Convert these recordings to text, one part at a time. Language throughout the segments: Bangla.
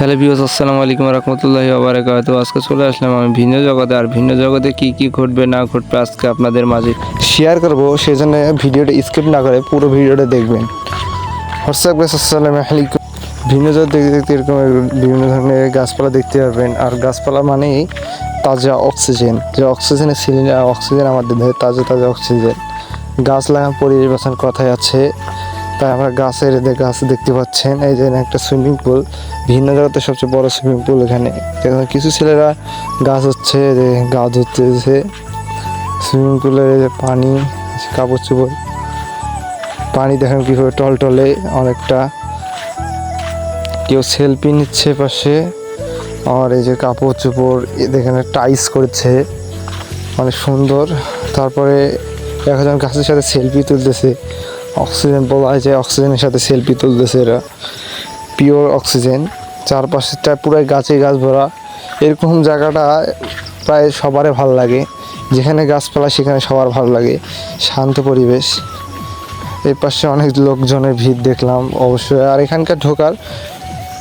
হ্যালো বিওস আসসালামু আলাইকুম রহমতুল্লাহি ওবারাকাত আজকে চলে আসলাম আমি ভিন্ন জগতে। আর ভিন্ন জগতে কি কি ঘটবে, না ঘটবে আজকে আপনাদের মাঝে শেয়ার করব। সেই জন্য ভিডিওটা স্কিপ না করে পুরো ভিডিওটা দেখবেন। হোয়াটসঅ্যাপ গাছ আসসালামু আলাইকুম। ভিন্ন জগতে দেখতে দেখতে এরকম বিভিন্ন ধরনের গাছপালা দেখতে পাবেন আর গাছপালা মানেই তাজা অক্সিজেন যে অক্সিজেনের সিলিন্ডার অক্সিজেন আমাদের দেহে, তাজা তাজা অক্সিজেন গাছ লাগান পরিবেশ বাঁচান কথায় আছে। তাই আমরা গাছের এদের গাছ দেখতে পাচ্ছেন। এই যে একটা সুইমিং পুল ভিন্ন জগতের সবচেয়ে বড় সুইমিং পুল এখানে। কিছু ছেলেরা গাছ হচ্ছে যে গাছ হচ্ছে সুইমিং পুলের পানি কাপড় চোপড়। পানি দেখেন কীভাবে টলটলে অনেকটা। কেউ সেলফি নিচ্ছে পাশে আর এই যে কাপড় চোপড় দেখেন টাইস করছে। অনেক সুন্দর। তারপরে একজন গাছের সাথে সেলফি তুলতেছে। অক্সিজেন বলা হয় যে অক্সিজেনের সাথে সেলফি তুলতেছে এরা। পিওর অক্সিজেন চারপাশেরটা পুরাই গাছে গাছ ভরা। এরকম জায়গাটা প্রায় সবারই ভালো লাগে। যেখানে গাছপালা, সেখানে সবার ভালো লাগে। শান্ত পরিবেশ। এর পাশে অনেক লোকজনের ভিড় দেখলাম অবশ্যই। আর এখানকার ঢোকার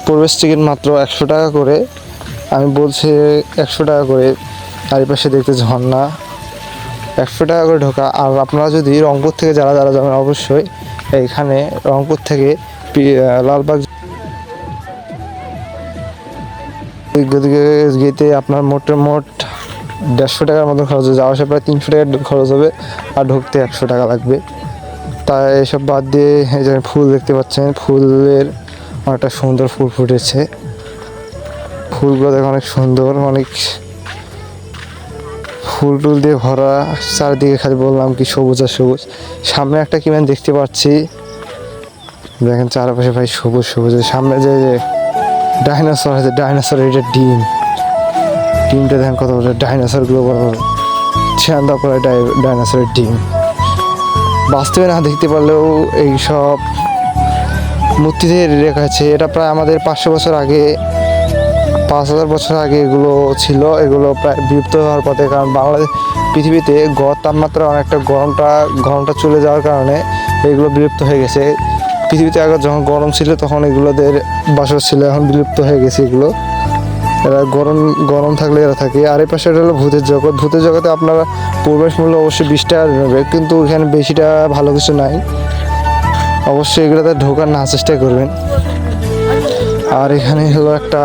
প্রবেশ টিকিট মাত্র একশো টাকা করে। আমি বলছি একশো টাকা করে। আর এই পাশে দেখতে ঝর্ণা। একশো টাকা করে ঢোকা। আর আপনারা যদি রংপুর থেকে যারা যারা যাবেন, অবশ্যই এইখানে রংপুর থেকে লালবাগ গেতে আপনার মোট মোট দেড়শো টাকার মতো খরচ হবে। যাওয়া আসা প্রায় তিনশো টাকা খরচ হবে আর ঢুকতে একশো টাকা লাগবে। তাই এসব বাদ দিয়ে এই যে ফুল দেখতে পাচ্ছেন, ফুলের অনেকটা সুন্দর ফুল ফুটেছে। ফুলগুলো দেখে অনেক সুন্দর, অনেক ফুল টুল দিয়ে ভরা চারিদিকে খালি বললাম কি সবুজ আর সবুজ। সামনে একটা কি মানে দেখতে পাচ্ছি। দেখেন চারপাশে ভাই সবুজ সবুজ। সামনে যে ডাইনোসর আছে ডাইনোসর এটা ডিম। ডিমটা দেখেন কত বড়, ডাইনোসরগুলো বড় ডাইনোসরের ডিম। বাস্তবে না দেখতে পারলেও এই সব মূর্তিতে রেখা আছে। এটা প্রায় আমাদের পাঁচশো বছর আগে পাঁচ হাজার বছর আগে এগুলো ছিল, এগুলো প্রায় বিলুপ্ত হওয়ার পথে, কারণ বাংলাদেশ পৃথিবীতে গড় তাপমাত্রা অনেকটা গরমটা গরমটা চলে যাওয়ার কারণে এগুলো বিলুপ্ত হয়ে গেছে। পৃথিবীতে আগে যখন গরম ছিল, তখন এগুলোদের বাসর ছিল, এখন বিলুপ্ত হয়ে গেছে এগুলো। এরা গরম গরম থাকলে এরা থাকে। আর এই পাশে এটা হলো ভূতের জগৎ। ভূতের জগতে আপনারা প্রবেশ মূল্য অবশ্যই বিশ টাকা নেবে, কিন্তু এখানে বেশিটা ভালো কিছু নাই। অবশ্যই এগুলোতে ঢোকার না, চেষ্টা করবেন। আর এখানে হলো একটা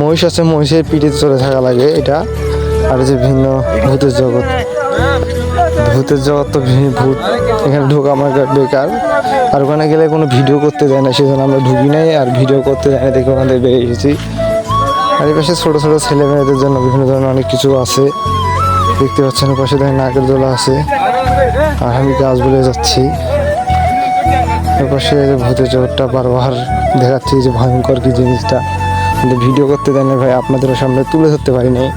মহিষ আছে, মহিষের পিঠে চলে থাকা লাগে এটা। আর যে ভিন্ন ভূতের জগৎ। ভূতের জগৎ তো ভূত। এখানে ঢোকা আমার বেকার। আর ওখানে গেলে কোনো ভিডিও করতে দেয় না, সেজন্য আমরা ঢুকি নাই, আর ভিডিও করতে দেয় না দেখে ওখান বেরিয়ে এসেছি। আর এই পাশে ছোটো ছোটো ছেলে মেয়েদের জন্য বিভিন্ন ধরনের অনেক কিছু আছে। দেখতে পাচ্ছেন পাশে দেখেন নাকের দোলা আছে। আর আমি গাছ বলে যাচ্ছি। পাশে ভূতের জগৎটা বারবার দেখাচ্ছে যে ভয়ঙ্কর কি জিনিসটা। কিন্তু ভিডিও করতে দেয় না ভাই, আপনাদেরও সামনে তুলে ধরতে পারি নাই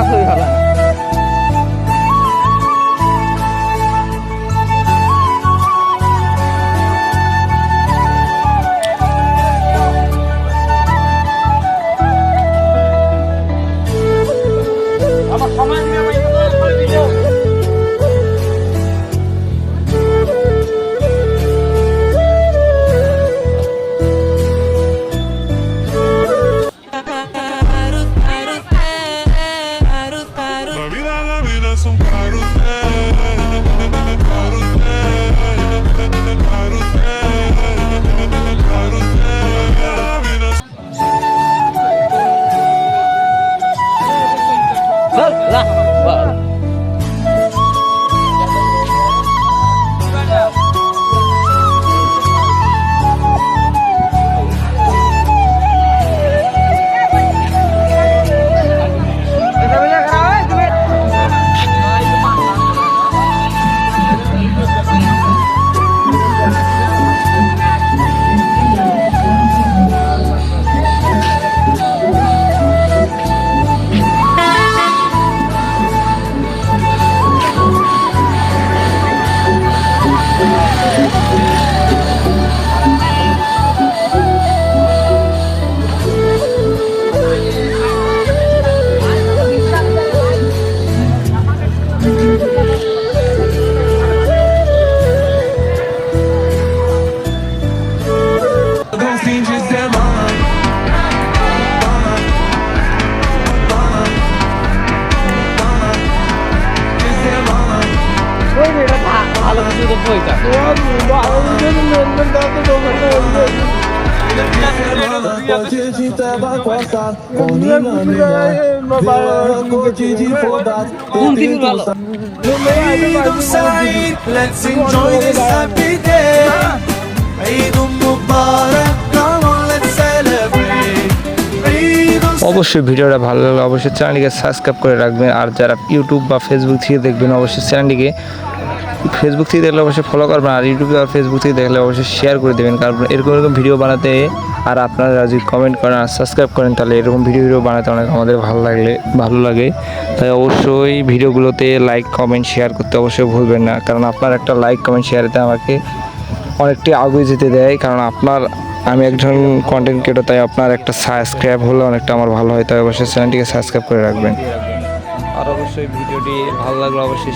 ก็คือครับ let's enjoy this happy day. Eid Mubarak, come on, let's celebrate. অবশ্যই ভিডিওটা ভালো লাগলে অবশ্যই চ্যানেলটিকে সাবস্ক্রাইব করে রাখবেন আর যারা ইউটিউব বা ফেসবুক থেকে দেখবেন অবশ্যই চ্যানেলটিকে ফেসবুক থেকে দেখলে অবশ্যই ফলো করবেন আর ইউটিউব আর ফেসবুক থেকে দেখলে অবশ্যই শেয়ার করে দেবেন। কারণ এরকম এরকম ভিডিও বানাতে আর আপনারা যদি কমেন্ট করেন আর সাবস্ক্রাইব করেন, তাহলে এরকম ভিডিও ভিডিও বানাতে অনেক আমাদের ভালো লাগলে, ভালো লাগে। তাই অবশ্যই ভিডিওগুলোতে লাইক কমেন্ট শেয়ার করতে অবশ্যই ভুলবেন না। কারণ আপনার একটা লাইক কমেন্ট শেয়ারেতে আমাকে অনেকটি আগুয়ে যেতে দেয়। কারণ আপনার, আমি একজন কন্টেন্ট ক্রিয়েটর তাই আপনার একটা সাবস্ক্রাইব হলে অনেকটা আমার ভালো হয়। তাই অবশ্যই চ্যানেলটিকে সাবস্ক্রাইব করে রাখবেন। আর অবশ্যই ভিডিওটি ভালো লাগলে অবশ্যই